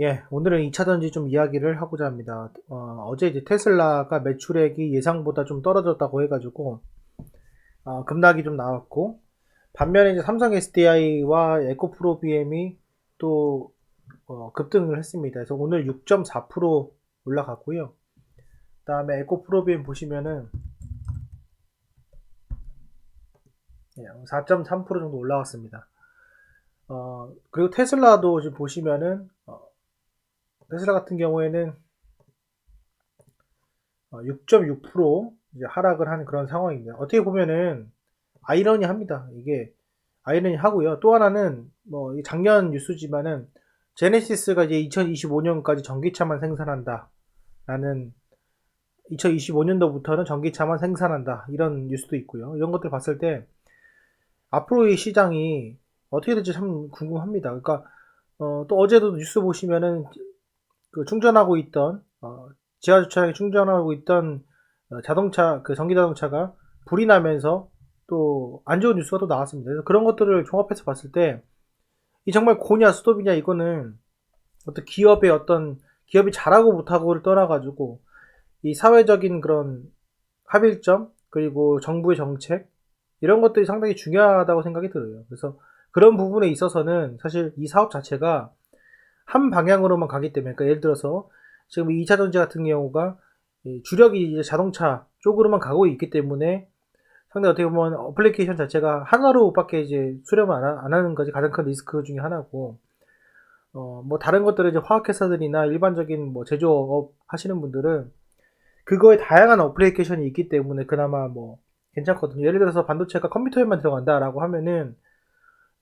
예, 오늘은 2차 전지 좀 이야기를 하고자 합니다. 어, 제 이제 테슬라가 매출액이 예상보다 좀 떨어졌다고 해가지고, 어, 급락이 좀 나왔고, 반면에 이제 삼성 SDI와 에코프로 BM이 또, 어, 급등을 했습니다. 그래서 오늘 6.4% 올라갔고요. 그 다음에 에코프로 BM 보시면은, 4.3% 정도 올라갔습니다. 어, 그리고 테슬라도 지금 보시면은, 어, 테슬라 같은 경우에는 6.6% 어, 이제 하락을 하는 그런 상황입니다. 어떻게 보면은 아이러니합니다. 이게 아이러니 하고요. 또 하나는 뭐 작년 뉴스지만은 제네시스가 이제 2025년까지 전기차만 생산한다. 라는 2025년도부터는 전기차만 생산한다. 이런 뉴스도 있고요. 이런 것들 봤을 때 앞으로의 시장이 어떻게 될지 참 궁금합니다. 그러니까 어, 또 어제도 뉴스 보시면은 그 충전하고 있던 어, 지하 주차장에 충전하고 있던 어, 자동차 그 전기 자동차가 불이 나면서 또 안 좋은 뉴스가 또 나왔습니다. 그래서 그런 것들을 종합해서 봤을 때 이 정말 고냐 스톱이냐 이거는 어떤 기업의 어떤 기업이 잘하고 못하고를 떠나가지고 이 사회적인 그런 합일점 그리고 정부의 정책 이런 것들이 상당히 중요하다고 생각이 들어요. 그래서 그런 부분에 있어서는 사실 이 사업 자체가 한 방향으로만 가기 때문에 그러니까 예를 들어서 지금 2차 전지 같은 경우가 주력이 자동차 쪽으로만 가고 있기 때문에 상당히 어떻게 보면 어플리케이션 자체가 하나로밖에 이제 수렴을 안, 하는 것이 가장 큰 리스크 중에 하나고 어, 뭐 다른 것들은 이제 화학회사들이나 일반적인 뭐 제조업 하시는 분들은 그거에 다양한 어플리케이션이 있기 때문에 그나마 뭐 괜찮거든요. 예를 들어서 반도체가 컴퓨터에만 들어간다라고 하면은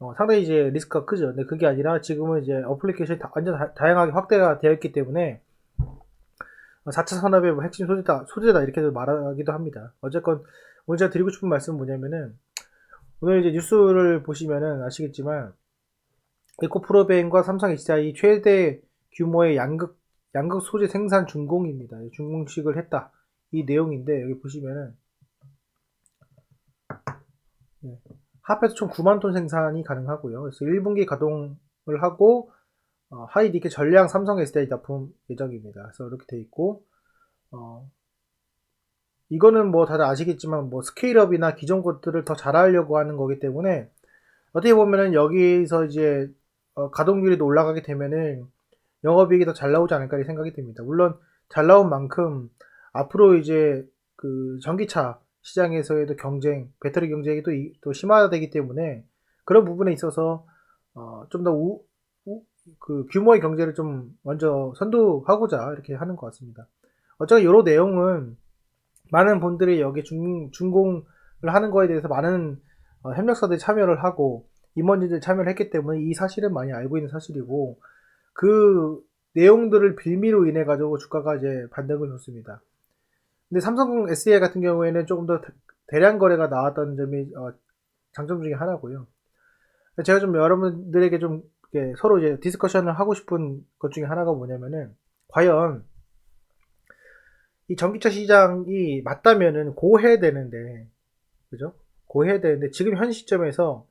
어, 상당히 이제 리스크가 크죠. 근데 그게 아니라 지금은 이제 어플리케이션이 다, 완전 다, 양하게 확대가 되어 있기 때문에 4차 어, 산업의 뭐 핵심 소재다, 소재다 이렇게도 말하기도 합니다. 어쨌건 오늘 제가 드리고 싶은 말씀은 뭐냐면은 오늘 이제 뉴스를 보시면은 아시겠지만 에코프로벤과 삼성 HDI 최대 규모의 양극 양극 소재 생산 준공입니다. 준공식을 했다. 이 내용인데 여기 보시면은 네. 합해서 총 9만 톤 생산이 가능하고요. 그래서 1분기 가동을 하고 어, 하이디케 전량 삼성 SDI 납품 예정입니다. 그래서 이렇게 돼 있고 어, 이거는 뭐 다들 아시겠지만 뭐 스케일업이나 기존 것들을 더 잘하려고 하는 거기 때문에 어떻게 보면은 여기서 이제 어, 가동률이 올라가게 되면은 영업이익이 더 잘 나오지 않을까 생각이 듭니다. 물론 잘 나온 만큼 앞으로 이제 그 전기차 시장에서의 경쟁, 배터리 경쟁이 또, 또 심화되기 때문에 그런 부분에 있어서 어, 좀더 그 규모의 경제를 좀 먼저 선도하고자 이렇게 하는 것 같습니다. 어차피 이런 내용은 많은 분들이 여기 중, 준공을 하는 거에 대해서 많은 어, 협력사들이 참여를 하고 임원진들이 참여를 했기 때문에 이 사실은 많이 알고 있는 사실이고 그 내용들을 빌미로 인해 가지고 주가가 이제 반등을 줬습니다. 근데 삼성 SEI 같은 경우에는 조금 더 대량 거래가 나왔던 점이 어, 장점 중에 하나고요. 제가 좀 여러분들에게 좀 서로 이제 디스커션을 하고 싶은 것 중에 하나가 뭐냐면은 과연 이 전기차 시장이 맞다면은 고해야 되는데 그죠? 고해야 되는데 지금 현 시점에서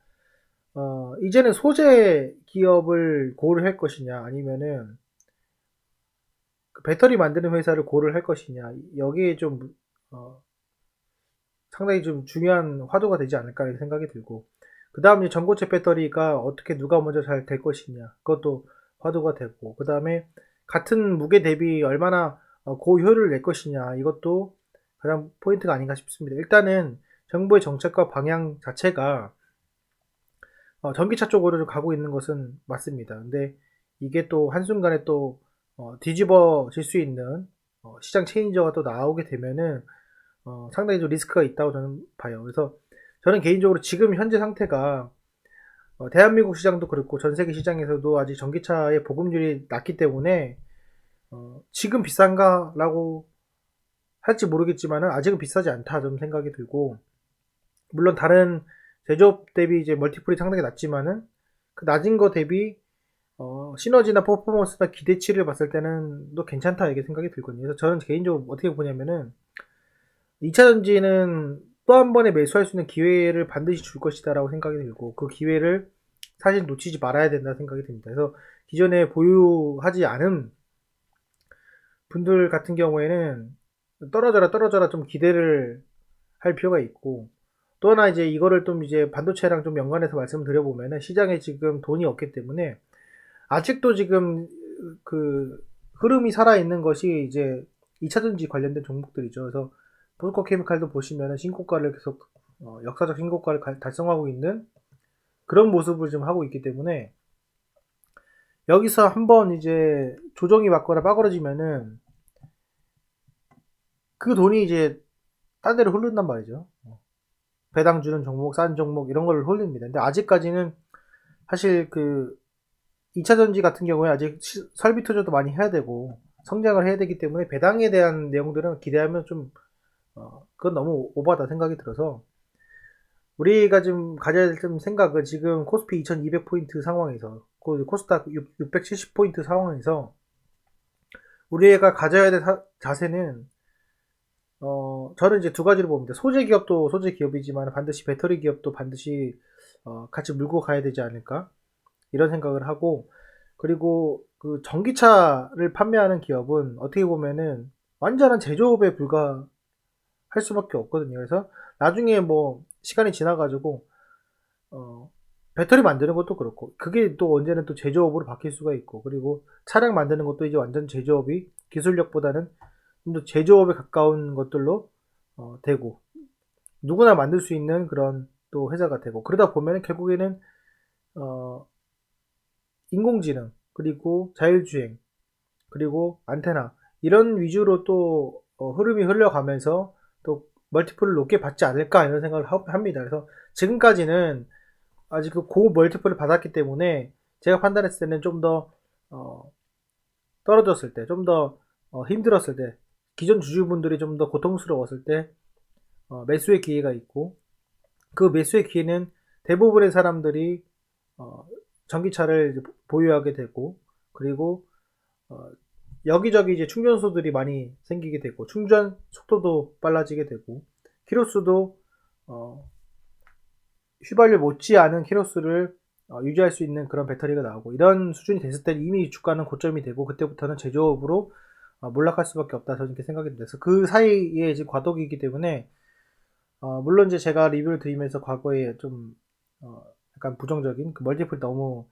어 이제는 소재 기업을 고려할 것이냐 아니면은 그 배터리 만드는 회사를 고를 할 것이냐. 여기에 좀 어, 상당히 좀 중요한 화두가 되지 않을까 이렇게 생각이 들고. 그 다음 에 전고체 배터리가 어떻게 누가 먼저 잘 될 것이냐. 그것도 화두가 되고. 그 다음에 같은 무게 대비 얼마나 어, 고효율을 낼 것이냐. 이것도 가장 포인트가 아닌가 싶습니다. 일단은 정부의 정책과 방향 자체가 어, 전기차 쪽으로 가고 있는 것은 맞습니다. 근데 이게 또 한순간에 또 어, 뒤집어질 수 있는 어, 시장 체인저가 또 나오게 되면은 어, 상당히 좀 리스크가 있다고 저는 봐요. 그래서 저는 개인적으로 지금 현재 상태가 어, 대한민국 시장도 그렇고 전 세계 시장에서도 아직 전기차의 보급률이 낮기 때문에 어, 지금 비싼가라고 할지 모르겠지만은 아직은 비싸지 않다 좀 생각이 들고 물론 다른 제조업 대비 이제 멀티플이 상당히 낮지만은 그 낮은 거 대비 어, 시너지나 퍼포먼스나 기대치를 봤을 때는 또 괜찮다 이렇게 생각이 들거든요. 그래서 저는 개인적으로 어떻게 보냐면은 2차 전지는 또 한 번에 매수할 수 있는 기회를 반드시 줄 것이다라고 생각이 들고 그 기회를 사실 놓치지 말아야 된다 생각이 듭니다. 그래서 기존에 보유하지 않은 분들 같은 경우에는 떨어져라 떨어져라 좀 기대를 할 필요가 있고 또 하나 이제 이거를 좀 이제 반도체랑 좀 연관해서 말씀드려 보면은 시장에 지금 돈이 없기 때문에 아직도 지금 그 흐름이 살아 있는 것이 이제 2차전지 관련된 종목들이죠. 그래서 포스코 케미칼도 보시면은 신고가를 계속 어, 역사적 신고가를 가- 달성하고 있는 그런 모습을 좀 하고 있기 때문에 여기서 한번 이제 조정이 맞거나 빠그러지면은 그 돈이 이제 딴 데로 흐른단 말이죠. 어. 배당 주는 종목, 싼 종목 이런 걸 흘립니다. 근데 아직까지는 사실 그 2차 전지 같은 경우에 아직 시- 설비 투자도 많이 해야 되고 성장을 해야 되기 때문에 배당에 대한 내용들은 기대하면 좀 어, 그건 너무 오바다 생각이 들어서 우리가 지금 가져야 될 좀 생각은 지금 코스피 2200포인트 상황에서 그 코스닥 670포인트 상황에서 우리가 가져야 될 사- 자세는 어, 저는 이제 두 가지로 봅니다. 소재 기업도 소재 기업이지만 반드시 배터리 기업도 반드시 어, 같이 물고 가야 되지 않을까 이런 생각을 하고 그리고 그 전기차를 판매하는 기업은 어떻게 보면은 완전한 제조업에 불과할 수밖에 없거든요. 그래서 나중에 뭐 시간이 지나가지고 어, 배터리 만드는 것도 그렇고 그게 또 언제는 또 제조업으로 바뀔 수가 있고 그리고 차량 만드는 것도 이제 완전 제조업이 기술력보다는 좀 더 제조업에 가까운 것들로 어, 되고 누구나 만들 수 있는 그런 또 회사가 되고 그러다 보면 결국에는 어, 인공지능 그리고 자율주행 그리고 안테나 이런 위주로 또 어, 흐름이 흘러가면서 또 멀티플을 높게 받지 않을까 이런 생각을 하- 합니다. 그래서 지금까지는 아직 그 고 멀티플을 받았기 때문에 제가 판단했을 때는 좀더 어, 떨어졌을 때, 좀더 어, 힘들었을 때, 기존 주주분들이 좀 더 고통스러웠을 때 어, 매수의 기회가 있고 그 매수의 기회는 대부분의 사람들이 어, 전기차를 보유하게 되고 그리고 어, 여기저기 이제 충전소들이 많이 생기게 되고 충전 속도도 빨라지게 되고 키로수도 어, 휘발유 못지않은 키로수를 어, 유지할 수 있는 그런 배터리가 나오고 이런 수준이 됐을 때 이미 주가는 고점이 되고 그때부터는 제조업으로 어, 몰락할 수밖에 없다 저는 이렇게 생각이. 그래서 그 사이에 이제 과도기이기 때문에 어, 물론 이제 제가 리뷰를 드리면서 과거에 좀 어, 약간 부정적인 그 멀티플 너무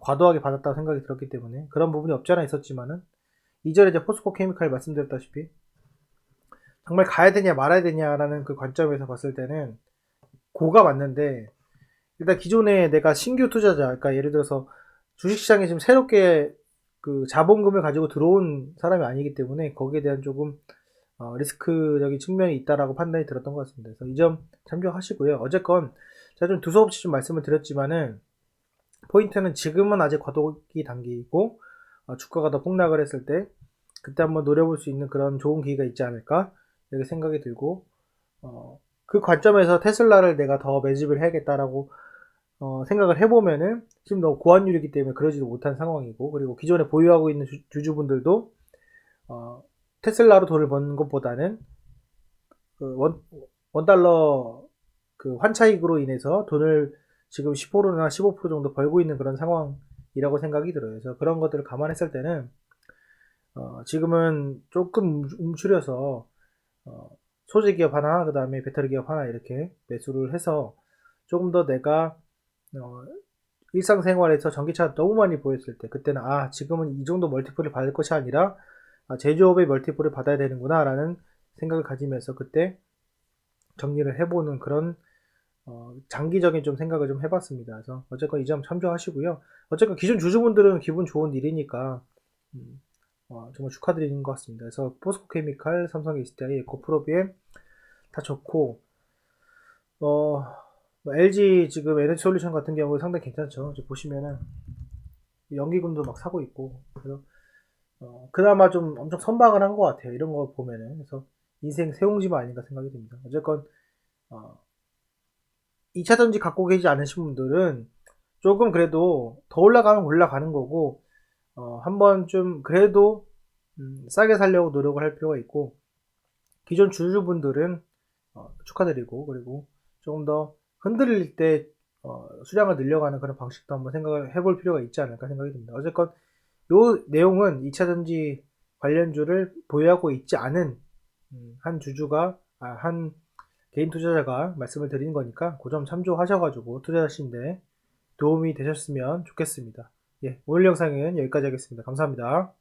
과도하게 받았다고 생각이 들었기 때문에 그런 부분이 없지 않아 있었지만은 이전에 이제 포스코 케미칼 말씀드렸다시피 정말 가야 되냐 말아야 되냐라는 그 관점에서 봤을 때는 고가 맞는데 일단 기존에 내가 신규 투자자 그러니까 예를 들어서 주식시장에 지금 새롭게 그 자본금을 가지고 들어온 사람이 아니기 때문에 거기에 대한 조금 어, 리스크적인 측면이 있다라고 판단이 들었던 것 같습니다. 그래서 이 점 참조하시고요. 어쨌건 제가 좀 두서없이 좀 말씀을 드렸지만은 포인트는 지금은 아직 과도기 단계이고 어, 주가가 더 폭락을 했을 때 그때 한번 노려볼 수 있는 그런 좋은 기회가 있지 않을까 이렇게 생각이 들고 어, 그 관점에서 테슬라를 내가 더 매집을 해야겠다라고 어, 생각을 해보면은 지금 너무 고환율이기 때문에 그러지도 못한 상황이고 그리고 기존에 보유하고 있는 주, 주주분들도 어, 테슬라로 돈을 버는 것보다는 그 원, 원 달러 그 환차익으로 인해서 돈을 지금 10%나 15% 정도 벌고 있는 그런 상황이라고 생각이 들어요. 그래서 그런 것들을 감안했을 때는 어, 지금은 조금 움츠려서 어, 소재 기업 하나, 그 다음에 배터리 기업 하나 이렇게 매수를 해서 조금 더 내가 어, 일상생활에서 전기차 너무 많이 보였을 때 그때는 아 지금은 이 정도 멀티플을 받을 것이 아니라 아, 제조업의 멀티플을 받아야 되는구나 라는 생각을 가지면서 그때 정리를 해보는 그런 어, 장기적인 좀 생각을 좀 해봤습니다. 그래서 어쨌건 이 점 참조하시고요. 어쨌건 기존 주주분들은 기분 좋은 일이니까 음, 어, 정말 축하드리는 것 같습니다. 그래서 포스코 케미칼, 삼성 SDI, 에코프로비엠 다 좋고 어, 뭐 LG 지금 에너지 솔루션 같은 경우에 상당히 괜찮죠. 보시면은 연기금도 막 사고 있고 그래서 어, 그나마 좀 엄청 선방을 한 것 같아요. 이런 거 보면은 그래서 인생 세옹지만 아닌가 생각이 듭니다. 어쨌건 어, 2차 전지 갖고 계시지 않으신 분들은 조금 그래도 더 올라가면 올라가는 거고 어, 한번 좀 그래도 음, 싸게 살려고 노력을 할 필요가 있고 기존 주주분들은 어, 축하드리고 그리고 조금 더 흔들릴 때 어, 수량을 늘려가는 그런 방식도 한번 생각을 해볼 필요가 있지 않을까 생각이 듭니다. 어쨌건 요 내용은 2차전지 관련주를 보유하고 있지 않은 음, 한 주주가 아, 한 개인 투자자가 말씀을 드리는 거니까 그 점 참조하셔가지고 투자하시는데 도움이 되셨으면 좋겠습니다. 예, 오늘 영상은 여기까지 하겠습니다. 감사합니다.